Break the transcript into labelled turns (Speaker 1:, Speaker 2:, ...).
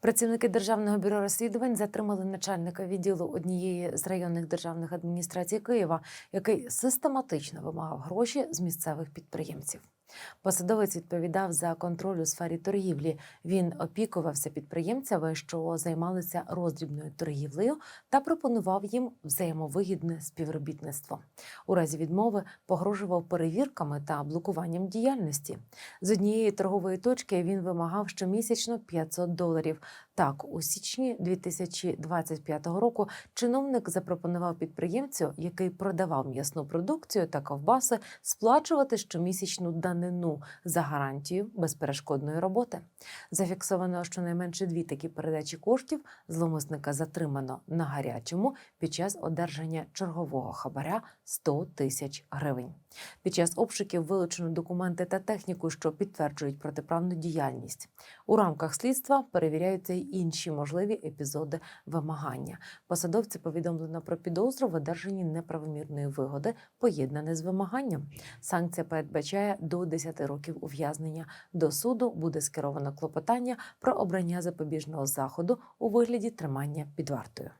Speaker 1: Працівники державного бюро розслідувань затримали начальника відділу однієї з районних державних адміністрацій Києва, який систематично вимагав гроші з місцевих підприємців. Посадовець відповідав за контроль у сфері торгівлі. Він опікувався підприємцями, що займалися роздрібною торгівлею, та пропонував їм взаємовигідне співробітництво. У разі відмови погрожував перевірками та блокуванням діяльності. З однієї торгової точки він вимагав щомісячно 500 доларів. Так, у січні 2025 року чиновник запропонував підприємцю, який продавав м'ясну продукцію та ковбаси, сплачувати щомісячну данину за гарантію безперешкодної роботи. Зафіксовано щонайменше дві такі передачі коштів зловмисника затримано на гарячому під час одержання чергового хабаря 100 тисяч гривень. Під час обшуків вилучено документи та техніку, що підтверджують протиправну діяльність. У рамках слідства перевіряються й інші можливі епізоди вимагання. Посадовці повідомлено про підозру в одержанні неправомірної вигоди, поєднане з вимаганням. Санкція передбачає до 10 років ув'язнення. До суду буде скеровано клопотання про обрання запобіжного заходу у вигляді тримання під вартою.